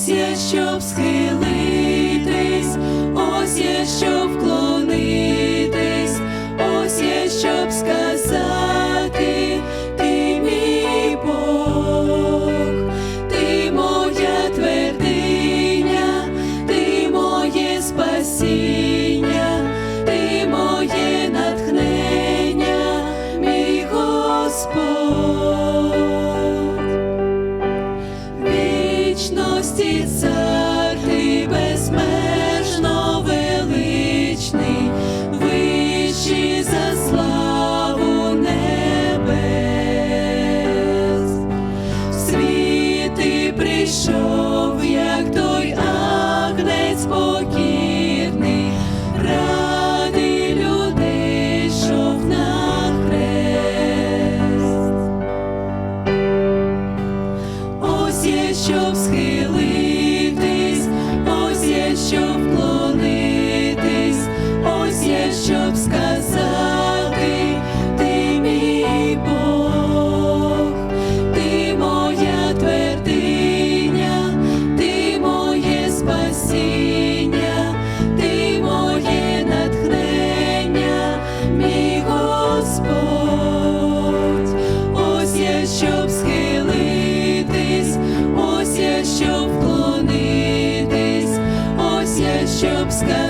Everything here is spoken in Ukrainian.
Ось є, щоб схилитись, ось є, щоб вклонитись, ось є, щоб сказати. щоб вклонитись, ось я щоб сказати.